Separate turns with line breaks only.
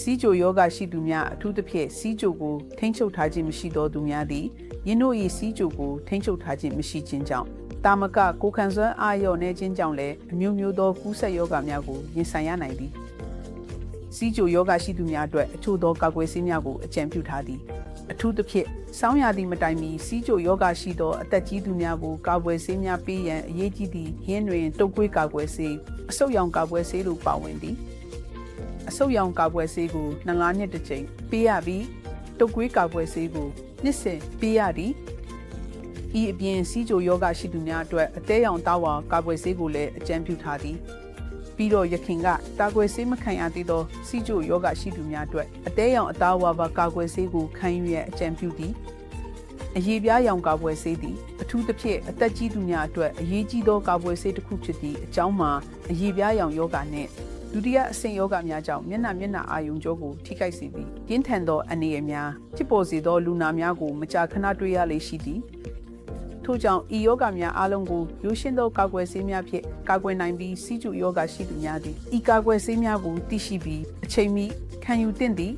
စီးကြိုယောဂရှိသူများအထူးသဖြင့်စီးကြိုကိုထိန်းချုပ်ထားခြင်းမရှိသောသူများသည်ယင်းတို့၏စီးကြိုကိုထိန်းချုပ်ထားခြင်းမရှိခြင်းကြောင့်တာမကကိုယ်ခံစွမ်းအာရုံနဲ့ခြင်းကြောင့်လည်းအမျိုးမျိုးသောကူးစက်ယောဂများကိုရင်ဆိုင်ရနိုင်သည်စီးကြိုယောဂရှိသူများအတွက်အချို့သောကာကွယ်ဆေးများကိုအကြံပြုထားသည်အထူးသဖြင့်စောင်းရသည့်မတိုင်မီစီးကြိုယောဂရှိသောအသက်ကြီးသူများကိုကာကွယ်ဆေးများပေးရန်အရေးကြီးသည့်ဟင်းတွင်တုပ်ကွေးကာကွယ်ဆေးအဆုတ်ရောင်ကာကွယ်ဆေးတို့ပါဝင်သည် အဆုတ်ရောင်ကာကွယ်ဆေးကိုနှစ်လနှစ်တစ်ကြိမ်ပေးရပြီးတုပ်ကွေးကာကွယ်ဆေးကိုနှစ်စဉ်ပေးရသည်ဤအပြင်စီးကြိုယောဂရှိသူများအတွက်အသေးရောင်သားဝါကာကွယ်ဆေးကိုလည်းအကြံပြုထားသည်ပြီးတော့ရခင်ကကာကွယ်ဆေးမခံရသေးသောစီးကြိုယောဂရှိသူများအတွက်အသေးရောင်အသားဝါပါကာကွယ်ဆေးကိုခံယူရန်အကြံပြုသည်အရေးပြားရောင်ကာကွယ်ဆေးသည်အထူးသဖြင့်အသက်ကြီးသူများအတွက်အရေးကြီးသောကာကွယ်ဆေးတစ်ခုဖြစ်သည့်အကြောင်းမှာအရေးပြားရောင်ယောဂနှင့် ဒုတိယအဆင့်ယောဂများကြောင့်မျက်နှာမျက်နှာအာရုံကြောကိုထိခိုက်စေပြီးပြင်းထန်သောအနေအများဖြစ်ပေါ်စေသောလူနာများကိုမကြာခဏတွေ့ရလေရှိသည်ထို့ကြောင့်ဤယောဂများအလုံးကိုရိုးရှင်းသောကာကွယ်ဆေးများဖြင့်ကာကွယ်နိုင်ပြီးစီးကျူယောဂရှိသူများသည်ဤကာကွယ်ဆေးများကိုသိရှိပြီးအချိန်မီခံယူသင့်သည်